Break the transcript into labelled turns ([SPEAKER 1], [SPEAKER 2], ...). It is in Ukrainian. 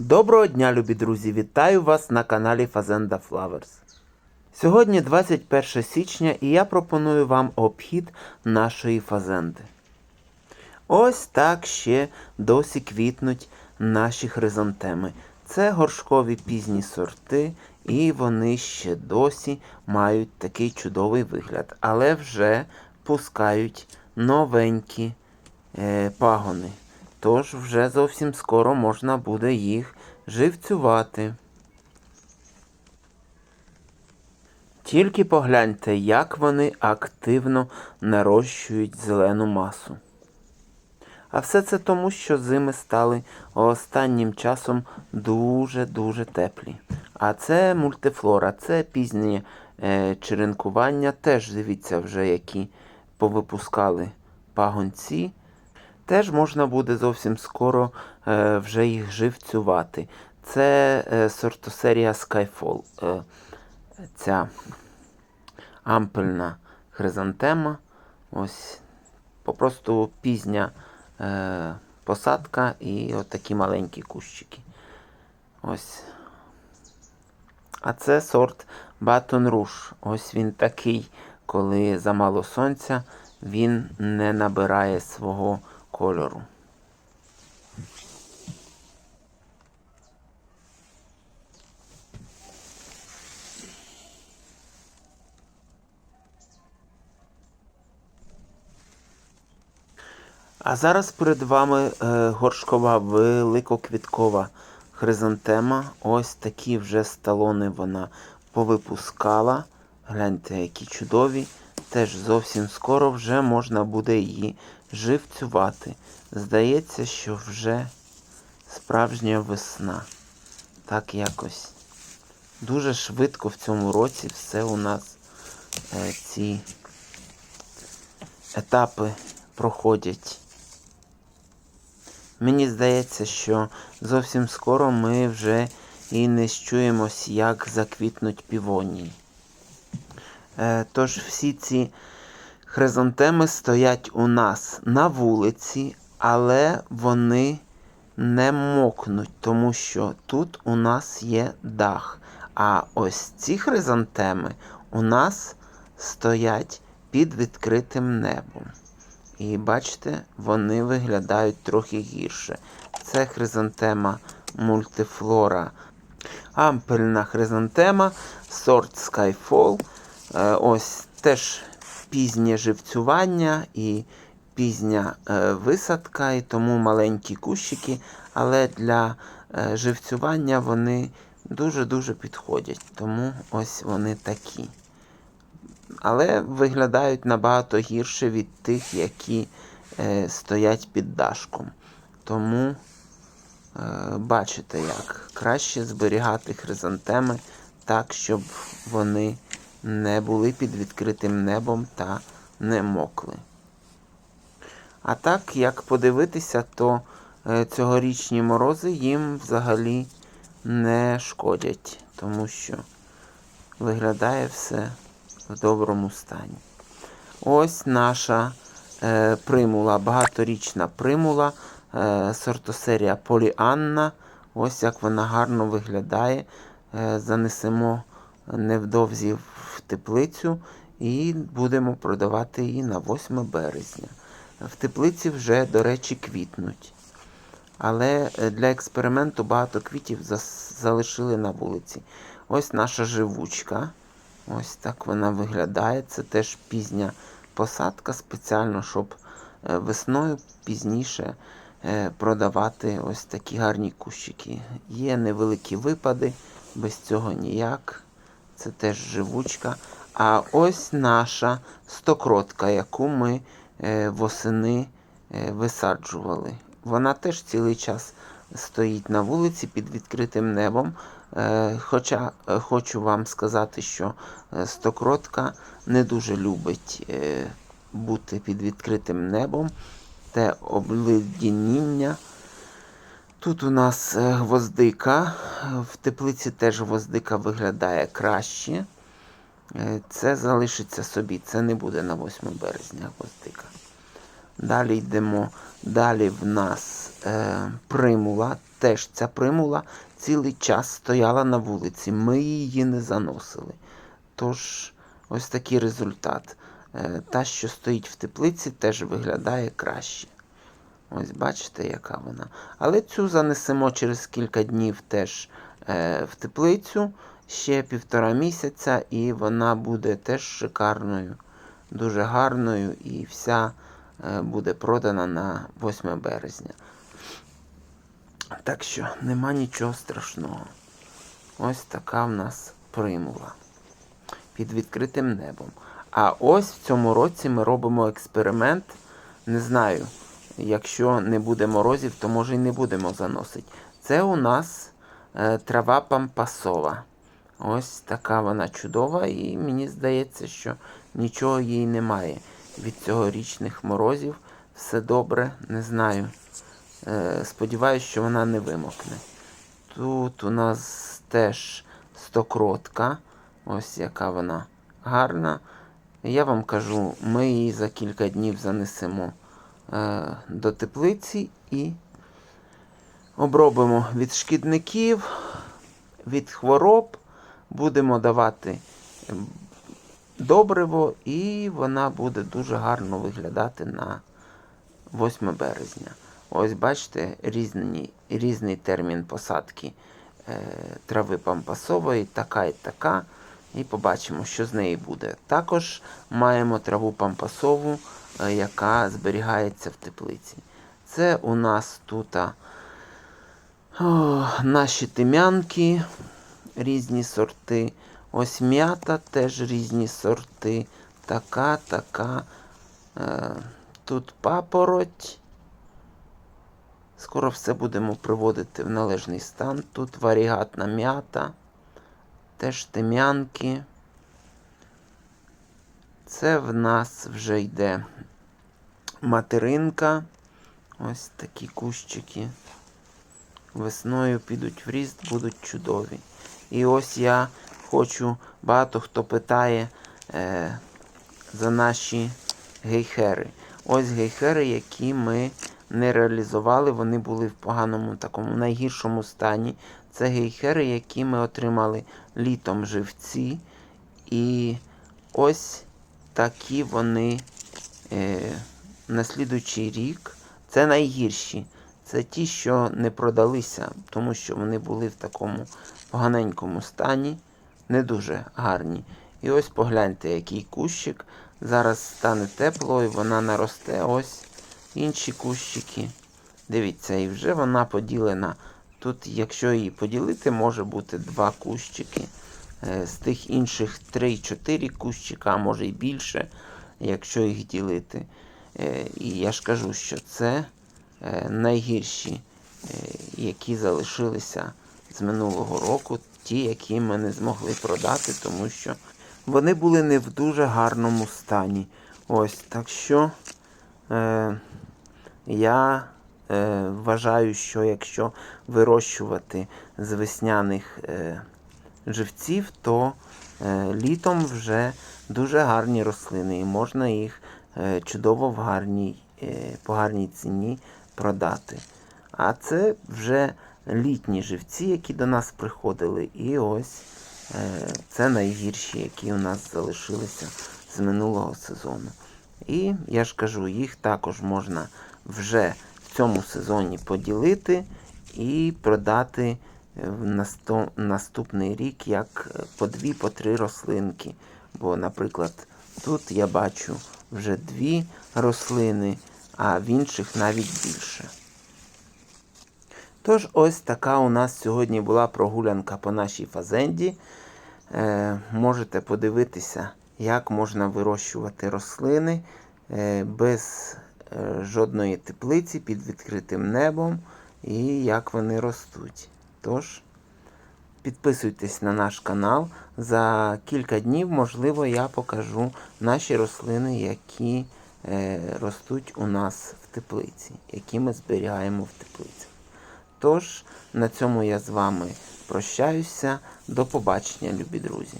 [SPEAKER 1] Доброго дня, любі друзі! Вітаю вас на каналі Fazenda Flowers. Сьогодні 21 січня і я пропоную вам обхід нашої фазенди. Ось так ще досі квітнуть наші хризантеми. Це горшкові пізні сорти, і вони ще досі мають такий чудовий вигляд, але вже пускають новенькі е, пагони. Тож вже зовсім скоро можна буде їх живцювати. Тільки погляньте, як вони активно нарощують зелену масу. А все це тому, що зими стали останнім часом дуже-дуже теплі. А це мультифлора, це пізнє е, черенкування. Теж дивіться вже, які повипускали пагонці. Теж можна буде зовсім скоро е, вже їх живцювати. Це е, сортосерія Skyfall. Е, ця ампельна хризантема. Ось попросту пізня е, посадка і отакі маленькі кущики. Ось. А це сорт Батон Руш. Ось він такий, коли замало сонця, він не набирає свого кольору. А зараз перед вами е, горшкова великоквіткова хризантема. Ось такі вже сталони вона повипускала. Гляньте, які чудові. Теж зовсім скоро вже можна буде її живцювати. Здається, що вже справжня весна. Так якось. Дуже швидко в цьому році все у нас е, ці етапи проходять. Мені здається, що зовсім скоро ми вже і не щуємось, як заквітнуть півонії. Е, Тож всі ці хризантеми стоять у нас на вулиці, але вони не мокнуть, тому що тут у нас є дах. А ось ці хризантеми у нас стоять під відкритим небом. І бачите, вони виглядають трохи гірше. Це хризантема мультифлора. Ампельна хризантема, сорт Skyfall. Е, Ось теж пізнє живцювання і пізня е, висадка, і тому маленькі кущики, але для е, живцювання вони дуже-дуже підходять. Тому ось вони такі. Але виглядають набагато гірше від тих, які стоять під дашком. Тому бачите як. Краще зберігати хризантеми так, щоб вони не були під відкритим небом та не мокли. А так, як подивитися, то е, цьогорічні морози їм взагалі не шкодять, тому що виглядає все в доброму стані. Ось наша е, примула, багаторічна примула, е, сортосерія Поліанна. Ось як вона гарно виглядає. Е, занесемо невдовзі в теплицю і будемо продавати її на 8 березня. В теплиці вже, до речі, квітнуть. Але е, для експерименту багато квітів залишили на вулиці. Ось наша живучка. Ось так вона виглядає. Це теж пізня посадка спеціально, щоб е, весною пізніше е, продавати ось такі гарні кущики. Є невеликі випади, без цього ніяк. Це теж живучка. А ось наша стокротка, яку ми е, восени е, висаджували. Вона теж цілий час стоїть на вулиці під відкритим небом. Е, Хоча хочу вам сказати, що стокротка не дуже любить бути під відкритим небом, те обледеніння. Тут у нас е, гвоздика. В теплиці теж гвоздика виглядає краще. Е, Це залишиться собі, це не буде на 8 березня гвоздика. Далі йдемо. Далі в нас е, примула теж ця примула цілий час стояла на вулиці. Ми її не заносили. Тож, ось такий результат. Е, Та, що стоїть в теплиці, теж виглядає краще. Ось бачите, яка вона. Але цю занесемо через кілька днів теж е, в теплицю ще півтора місяця, і вона буде теж шикарною, дуже гарною, і вся е, буде продана на 8 березня. Так що нема нічого страшного. Ось така в нас примула під відкритим небом. А ось в цьому році ми робимо експеримент. Не знаю, якщо не буде морозів, то може і не будемо заносити. Це у нас е, трава пампасова. Ось така вона чудова, і мені здається, що нічого їй немає від цьогорічних морозів. Все добре, не знаю. Е, сподіваюсь, що вона не вимокне. Тут у нас теж стокротка. Ось яка вона гарна. Я вам кажу, ми її за кілька днів занесемо до теплиці і обробимо від шкідників, від хвороб. Будемо давати добриво, і вона буде дуже гарно виглядати на 8 березня. Ось бачите, різні, різний термін посадки е, трави пампасової, така і така. І побачимо, що з неї буде. Також маємо траву пампасову, е, яка зберігається в теплиці. Це у нас тут о, наші тим'янки, різні сорти. Ось м'ята теж різні сорти. Така, така. Е, тут папороть. Скоро все будемо приводити в належний стан. Тут варігатна м'ята. Теж тим'янки. Це в нас вже йде материнка. Ось такі кущики. Весною підуть в ріст, будуть чудові. І ось я хочу, багато хто питає е, за наші гейхери. Ось гейхери, які ми не реалізували, вони були в поганому такому найгіршому стані. Це гейхери, які ми отримали літом живці. І ось такі вони е, на слідуючий рік. Це найгірші. Це ті, що не продалися, тому що вони були в такому поганенькому стані, не дуже гарні. І ось погляньте, який кущик. Зараз стане тепло і вона наросте. Ось інші кущики. Дивіться, і вже вона поділена. Тут, якщо її поділити, може бути два кущики. Е, З тих інших 3-4 кущика, може і більше, якщо їх ділити. Е, І я ж кажу, що це е, найгірші, які залишилися з минулого року, ті, які ми не змогли продати, тому що вони були не в дуже гарному стані. Ось, так що е, я е, вважаю, що якщо вирощувати з весняних е, живців, то е, літом вже дуже гарні рослини, і можна їх е, чудово в гарній, е, по гарній ціні продати. А це вже літні живці, які до нас приходили. І ось це найгірші, які у нас залишилися з минулого сезону. І я ж кажу, їх також можна вже в цьому сезоні поділити і продати в наступний рік як е, по дві, по три рослинки. Бо, наприклад, тут я бачу вже дві рослини, а в інших навіть більше. Тож, ось така у нас сьогодні була прогулянка по нашій фазенді. Е, можете подивитися, як можна вирощувати рослини е, без е, жодної теплиці під відкритим небом і як вони ростуть. Тож, підписуйтесь на наш канал. За кілька днів, можливо, я покажу наші рослини, які е, ростуть у нас в теплиці, які ми зберігаємо в теплиці. Тож, на цьому я з вами прощаюся. До побачення, любі друзі.